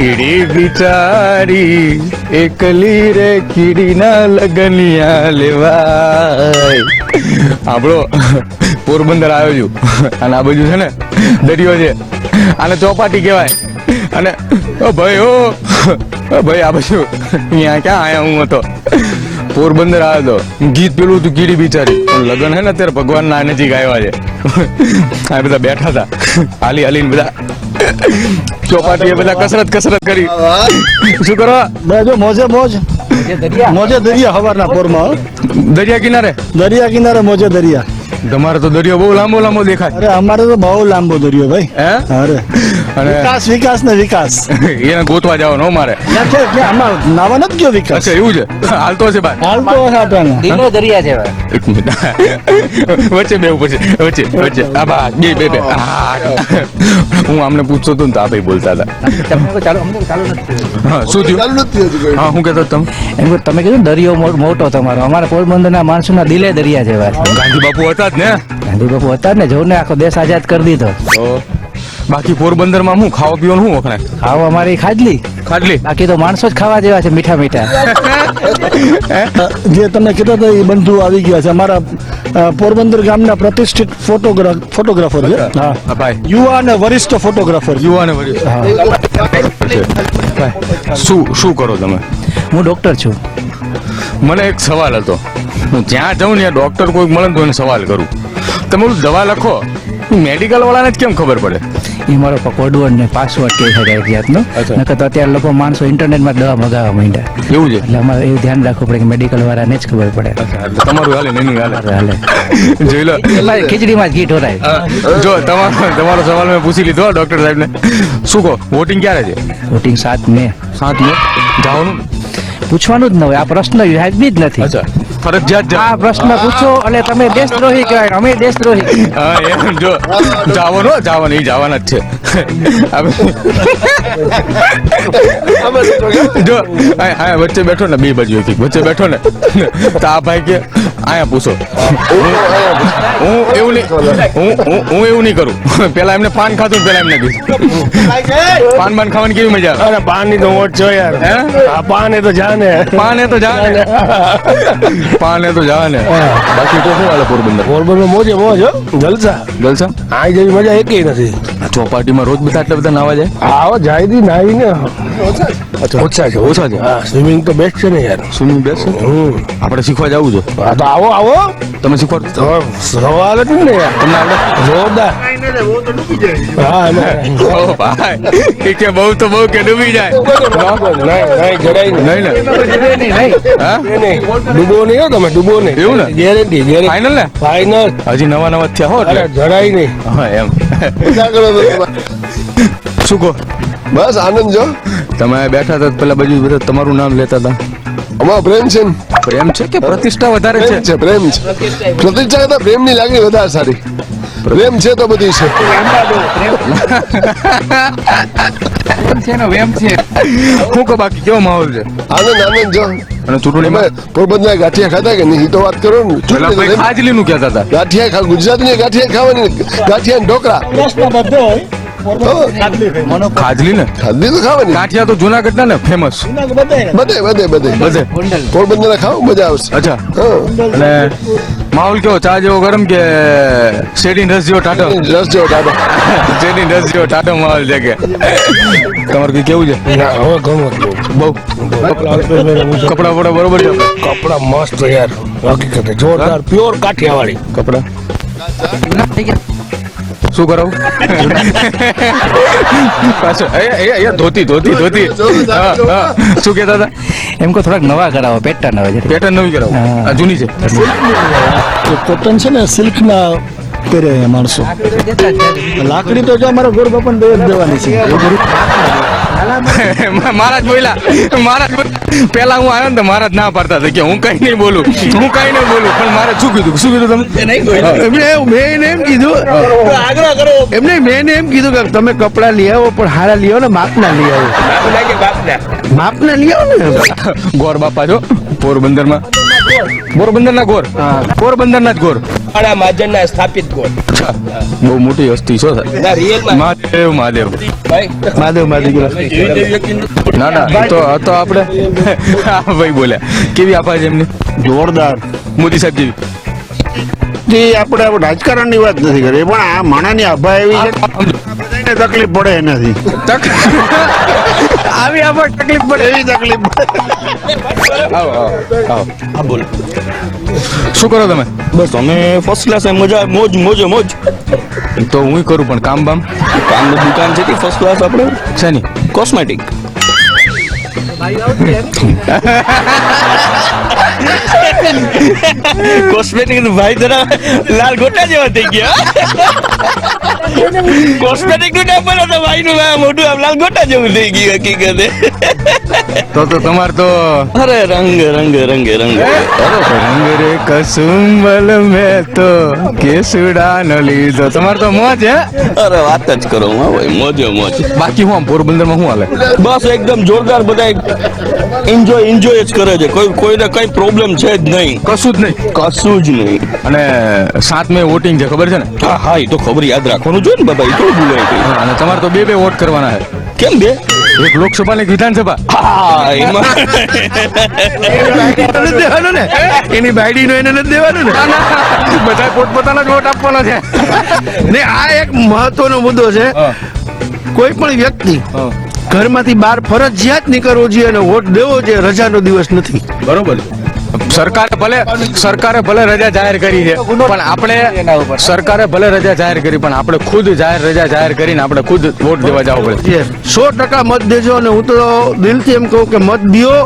કીડી બિચારી એકલી રે કીડીના લગનિયા લેવાય. આપણો પોરબંદર આવ્યો છું. અને આ બાજુ છે ને, દરિયો છે. આને ચોપાટી કહેવાય. અને ભાઈ, ઓ ભાઈ, આ બાજુ અહીંયા ક્યાં આયા હું હતો? પોરબંદર આવ્યો હતો ગીત પેલું હતું કીડી બિચારી લગન હે ને, અત્યારે ભગવાનના નજીક આવ્યા છે. આ બધા બેઠા હતા. હાલી હાલીને બધા ચોપાટીએ બધા કસરત કસરત કરી. શું કરો? જો મોજે મોજ. મોજે દરિયા. હવારના પોરમાં દરિયા કિનારે? દરિયા કિનારે મોજે દરિયા. તમારે તો દરિયો બહુ લાંબો લાંબો દેખાય. અરે અમારે તો બહુ લાંબો દરિયો ભાઈ. હે? અરે. અને વિકાસ વિકાસ ને વિકાસ. એને ગોતવા જવાનો મારે. આમાં નાવા નથી ગયો વિકાસ. એવું છે? હાલતો છે ભાઈ હાલતો છે દિલો દરિયા છે એક મિનિટ. વચ્ચે બે ઉપર છે વચ્ચે વચ્ચે. આ બા બે બે બે. હું આમને પૂછતો હતો ને તો આ ભાઈ બોલતા હતા. તમને ચાલુ અમને ચાલુ નથી શું થયું? હા હું કહેતો હતો તમે. એમ તમે કીધું દરિયો મોટો તમારો. અમારા પોરબંદરના માણસોના દિલે દરિયા જેવા છે ગાંધી બાપુ હતા જ ને. ગાંધી બાપુ હતા જ ને જોને આખો દેશ આઝાદ કરી દીધો. તો બાકી પોરબંદરમાં શું ખાવા પીવાનું શું વખણાય? ખાવ અમારી ખાજલી ખાટલી? બાકી તો માણસો જ ખાવા જેવા છે મીઠા મીઠા. જે તમે કીધા હતા એ બંધુ આવી ગયા છે. અમારા પોરબંદર ગામના પ્રતિષ્ઠિત ફોટોગ્રાફ ફોટોગ્રાફર છે. હા. ભાઈ. યુવા અને વરિષ્ઠ ફોટોગ્રાફર યુવા અને વરિષ્ઠ. શું શું કરો તમે? હું ડોક્ટર છું. મને એક સવાલ હતો. હું જ્યાં જાઉં ને ડોક્ટર કોઈક મળે તો એને સવાલ કરું. તમે દવા લખો. મેડિકલ વાળાને જ કેમ ખબર પડે? એ મારો કોડવર્ડ ને પાસવર્ડ કહી શકાય એક જાતનો. નકર તો અત્યારે લોકો માણસો ઇન્ટરનેટમાં દવા મગાવવા માંડ્યા. એવું છે? એટલે અમારે એવું ધ્યાન રાખવું પડે કે મેડિકલ વાળાને જ ખબર પડે. તમારું હાલે નહીં હાલે? હાલે. જોઈ લો. ખીચડીમાં જ ઘી ઢોરાય. જો તમારો તમારો સવાલ મેં પૂછી લીધો ડોક્ટર સાહેબને. શું કહો વોટિંગ ક્યારે છે? વોટિંગ સાત મે સાત મે જવાનું પૂછવાનું જ ન હોય આ પ્રશ્ન વ્યાજબી જ નથી. અચ્છા. ફરજિયાત આ પ્રશ્ન પૂછો અને તમે દેશદ્રોહી કહેવાય અમે દેશદ્રોહી. હા એમ જો જવાનું જવાનું એ જવાના જ છે. જો વચ્ચે બેઠો ને બે બાજુ વચ્ચે બેઠો ને તો આ ભાઈ કે આયા પૂછો. હું એવું નહીં હું હું હું એવું નહીં કરું. પેલા એમને પાન ખાતું પેલા એમને કીધું. પાન બાન ખાવાની કેવી મજા આવે? અરે પાનની તો મોજ છો યાર. હે? આ પાન એ તો જાને પાન એ તો જાને પાન તો જાને બાકી તો શું હાલે પોરબંદર? પોરબંદર મોજે મોજ જલસા. જલસા? આ જેવી મજા એકેય નથી. ચોપાટીમાં રોજ બધા આટલા બધા નાવા જાય? આવો જાય દી નાવીને ને ઓછા છે ઓછા છે. હા સ્વિમિંગ તો બેસ્ટ છે ને યાર. સ્વિમિંગ બેસ્ટ હમ. આપણે શીખવા જવું છે. આ તો આવો આવો. તમે શીખવાડો સવાલ જ ને યાર. તમને આવડે? જોરદાર. હા ભાઈ કે બહુ તો બહુ કે ડૂબી જાય. નહીં. નહીં ડૂબો નહીં હો તમે ડૂબો નહીં. એવું ને? ગેરંટી ગેરંટી ફાઇનલ ને? ફાઈનલ હજી નવા નવા થયા હો એટલે. જડાય નહીં. હા એમ. શું કહો? બસ આનંદ જો. તમે બેઠા હતા પેલા બાજુ બધા તમારું નામ લેતા હતા. અમારો પ્રેમ છે ને. પ્રેમ છે કે પ્રતિષ્ઠા વધારે છે? છે પ્રેમ છે. પ્રતિષ્ઠા કરતા પ્રેમની લાગણી વધારે સારી. પ્રેમ છે તો બધી છે. કહો બાકી કેવો માહોલ છે? આનંદ આનંદ જો. અને ચૂંટણીમાં? પોરબંદર ગાંઠિયા ખાતા કે નહીં? તો વાત કરો ને. નું કહેતા હતા. ગાંઠિયા ખા ગુજરાતની ગાંઠિયા ખાવાની ગાંઠિયા ઢોકળા. પ્રશ્ન બધો હોય. ખાજલી ને? ખાજલી તો ખાવાની. કાઠિયા તો જુનાગઢ ના ને ફેમસ બધે બધે બધે. બધે? પોરબંદર ખાવ મજા આવશે. અચ્છા. અને માહોલ કેવો? ચા જેવો ગરમ કે શેડી રસ જેવો ટાટો રસ જેવો ટાટો શેડી રસ જેવો ટાટો માહોલ છે કે? તમારે કઈ કેવું છે? હવે ઘણું બહુ. કપડા બરોબર છે? કપડા મસ્ત યાર. હકીકતે જોરદાર પ્યોર કાઠિયાવાડી કપડા? શું કરાવું પાછો એ એ એ ધોતી ધોતી ધોતી. શું કહેતા હતા? એમ કહો થોડાક નવા કરાવો પેટર્ન હવે. પેટર્ન નવી કરાવો. જૂની છે. કોટન છે ને સિલ્ક ના પહેરે માણસો. લાકડી તો જો અમારા ગોર બાપા બે દેવાની છે. મહારાજ બોલ્યા મહારાજ પેલા હું આવ્યો ને તો મહારાજ ના પાડતા કે હું કઈ નહીં બોલું હું કઈ નહીં બોલું પણ મારે શું કીધું શું કીધું તમે? એમને મેં એમ કીધું. આગ્રહ કરો. એમને મેં એમ કીધું કે તમે કપડા લઈ આવો પણ હારા લઈ આવો ને માપના લઈ આવો. માપના લઈ આવો ને. ગોર બાપા છો પોરબંદરમાં પોરબંદર ના ગોર. પોરબંદર ના જ ગોર. કાળા મહાજન ના સ્થાપિત ગોર. બહુ મોટી હસ્તી છો સર ના મહાદેવ મહાદેવ. મહાદેવ મહાદેવ ના ના તો તો આપણે. ભાઈ બોલ્યા. કેવી આપા છે એમની? જોરદાર. મોદી સાહેબ જેવી. જે આપણે રાજકારણની વાત નથી કરી પણ આ માણાની આભા એવી છે તકલીફ પડે એનાથી. આવી આમાં તકલીફ પડે. એવી તકલીફ પડે. આવો આવો હા બોલો. શું કરો તમે? બસ અમે ફર્સ્ટ ક્લાસ મજા મોજ મોજે મોજ. તો હું કરું પણ કામ બામ? કામની દુકાન છે ફર્સ્ટ ક્લાસ આપણે? શેની? કોસ્મેટિક કોસ્મેટિક ભાઈ જરા લાલ ગોટા જેવા થઈ ગયા. કોસ્મેટિકનું નામ તો ભાઈ નું મોટું આમ લાલ ગોટા જેવું થઈ ગયું હકીકતે. તો તો તમાર તો અરે રંગ રંગ રંગ રંગ. રંગ રે કસુંબલ મે તો કેસુડા ન લીધો. તમાર તો મોજ હે? અરે વાત જ કરો હું ભાઈ મોજે મોજ. બાકી હું આમ પોરબંદરમાં હું હાલે? બસ એકદમ જોરદાર બધા એન્જોય એન્જોય જ કરે છે. કોઈ કોઈને કઈ પ્રોબ્લેમ છે જ નહીં. કશું જ નહીં. કશું જ નહીં. અને સાત મે વોટિંગ છે ખબર છે ને? હા હા એ તો ખબર યાદ રાખવાનું જોઈએ ને બાબા એ તો ભૂલાય ગઈ અને તમારે તો બે બે વોટ કરવાના છે. કેમ બે? એક લોકસભા ને એક વિધાનસભા. હા એમાં દેવાનું ને. એની બાયડી નો એને નથી દેવાનું ને. બધા પોતપોતાના જ વોટ આપવાનો છે. ને આ એક મહત્વનો મુદ્દો છે. કોઈ પણ વ્યક્તિ ઘરમાંથી બહાર ફરજિયાત નીકળવો જોઈએ અને વોટ દેવો જોઈએ રજાનો દિવસ નથી. બરોબર. સરકારે ભલે સરકારે ભલે રજા જાહેર કરી છે પણ આપણે સરકારે ભલે રજા જાહેર કરી પણ આપણે ખુદ જાહેર રજા જાહેર કરીને આપણે ખુદ વોટ દેવા જવું પડે. સો ટકા મત દેજો અને હું તો દિલથી એમ કહું કે મત દિયો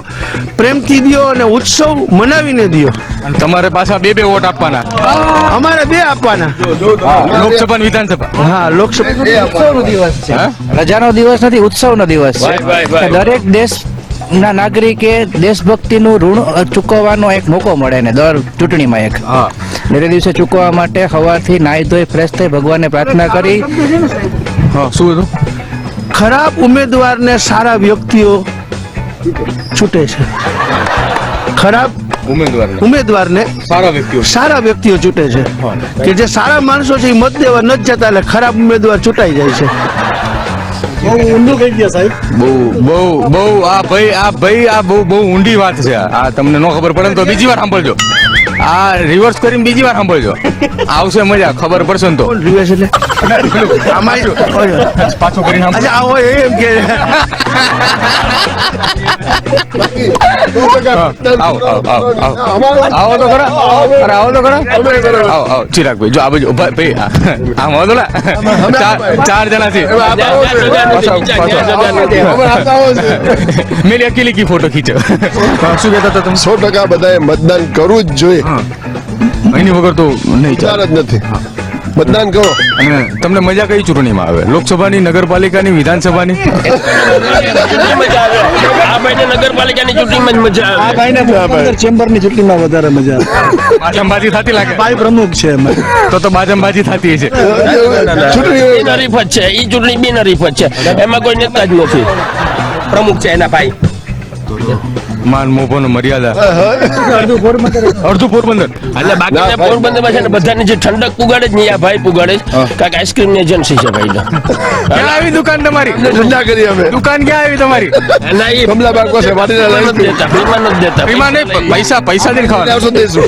પ્રેમથી દિયો અને ઉત્સવ મનાવીને દિયો. તમારે પાછા બે બે વોટ આપવાના. અમારે બે આપવાના. લોકસભા વિધાનસભા. હા લોકસભા. હા? રજાનો દિવસ નથી ઉત્સવનો દિવસ છે. દરેક દેશ ના નાગરિકે દેશભક્તિનું ઋણ ચૂકવવાનો એક મોકો મળે ને દર ચૂંટણીમાં એક. હા. દિવસે ચૂકવવા માટે સવારથી નાહી ધોઈ ફ્રેશ થઈ ભગવાનને પ્રાર્થના કરી. હા શું હતું ખરાબ ઉમેદવારને સારા વ્યક્તિઓ છૂટે છે. ખરાબ ઉમેદવાર ઉમેદવારને સારા વ્યક્તિઓ સારા વ્યક્તિઓ છૂટે છે. કે જે સારા માણસો છે એ મત દેવા ન જતા એટલે ખરાબ ઉમેદવાર છૂટાઈ જાય છે. બહુ ઊંડું કહી ગયા સાહેબ. બહુ બહુ બહુ આ ભાઈ આ ભાઈ આ બહુ બહુ ઊંડી વાત છે. આ તમને નો ખબર પડે તો બીજી વાર સાંભળજો. આ રિવર્સ કરીને બીજી વાર સાંભળજો. આવશે મજા ખબર પડશે ને તો. રિવર્સ એટલે? પાછું કરીને. અચ્છા આ હોય એમ કે આવો આવો આવો આવો આવો તો ખરા અરે આવો તો ખરા આવો આવો ચિરાગભાઈ જો આ બાજુ ભાઈ આમ આવો તો. ચાર જણા છે. મેરી અકેલી કી ફોટો ખીચ્યો શું કહેતા હતા તમે સો ટકા બધાએ મતદાન કરવું જ જોઈએ એની વગર તો નહીં ચાર ચાલે જ નથી મતદાન કરો. અને તમને મજા કઈ ચૂંટણીમાં આવે? લોકસભાની નગરપાલિકાની વિધાનસભાની? આ ભાઈને નગરપાલિકાની ચૂંટણીમાં જ મજા આ આવે. ભાઈને પોરબંદર ચેમ્બરની ચૂંટણીમાં વધારે મજા આવે. બાજંબાજી થતી લાગે? ભાઈ પ્રમુખ છે એમાં. તો તો બાજંબાજી થતી છે ચૂંટણી હરીફત છે. એ ચૂંટણી બિન હરીફત છે. એમાં કોઈ નેતા જ નથી. પ્રમુખ છે એના ભાઈ. માન મોભોનો મર્યાદા. અડધું પોરબંદર એટલે બાકી પોરબંદરમાં છે ને બધાની જે ઠંડક પુગાડે જ નહીં આ ભાઈ પુગાડે કાંઈક આઈસ્ક્રીમની એજન્સી છે ભાઈ ક્યાં આવી દુકાન તમારી? ઠંડા કરી અમે. દુકાન ક્યાં આવી તમારી? ના એ કમલા બાગ પાસે વાડીના નથી દેતા ફ્રીમાં નથી દેતા. ફ્રીમાં નહીં પૈસા પૈસા દઈને ખાવાના. આવશો દેશું.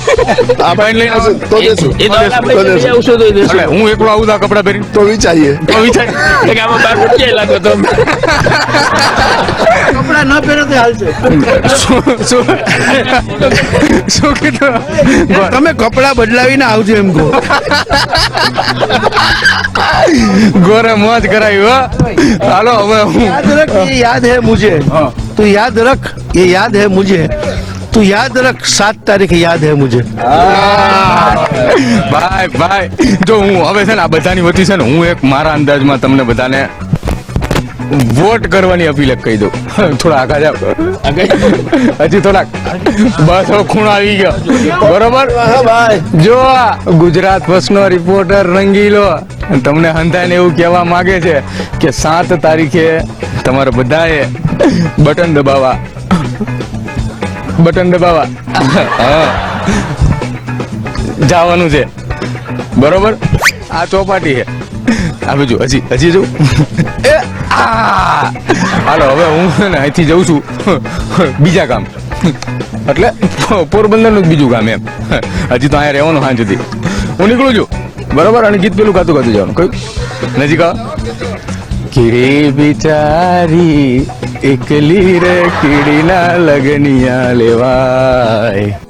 આ ભાઈને લઈને આવશો તો દેશું. એ તો આપણે તો બે દેશું. આવશો તો દેશું. એટલે હું એકલો આવું તો આ કપડા પહેરી તો વિચારીએ. તો વિચારીએ. કે આમાં બાર રૂપિયા લાગો તો. કપડા ન પહેરો તો હાલશે. શું કીધું? તમે કપડા બદલાવીને આવજો એમ કહો. ગોરે મોજ કરાવી હો. હાલો હવે હું યાદ હે મુજે. તું યાદ રખ એ યાદ હે મુજે. તું યાદ રખ સાત તારીખ યાદ હે મુજે. ભાઈ ભાઈ જો હું હવે છે ને આ બધાની વચ્ચે છે ને હું એક મારા અંદાજમાં તમને બધાને વોટ કરવાની અપીલ કહી દઉં. થોડા આગળ જાવ હજી થોડાક. બસ હવે ખૂણો આવી ગયો. બરોબર? જો ગુજરાત ગુજરાત નો રિપોર્ટર રંગીલો તમને હંધાઈને એવું કહેવા માંગે છે કે સાત તારીખે તમારે બધાએ બટન દબાવવા. બટન દબાવવા. જવાનું છે. બરોબર? આ ચોપાટી છે. આ બીજું હજી હજી આ હાલો, હવે હું છે ને અહીંથી જઉં છું. બીજા કામ એટલે પોરબંદરનું જ બીજું કામ એમ. હજી તો અહીંયા રહેવાનું હાં સુધી. હું નીકળું છું. બરાબર? અને ગીત પેલું ગાતું ગાતું જવાનું. કયું? નજીક કીડી બિચારી, એકલી રે કીડીના લગનિયા લેવાય.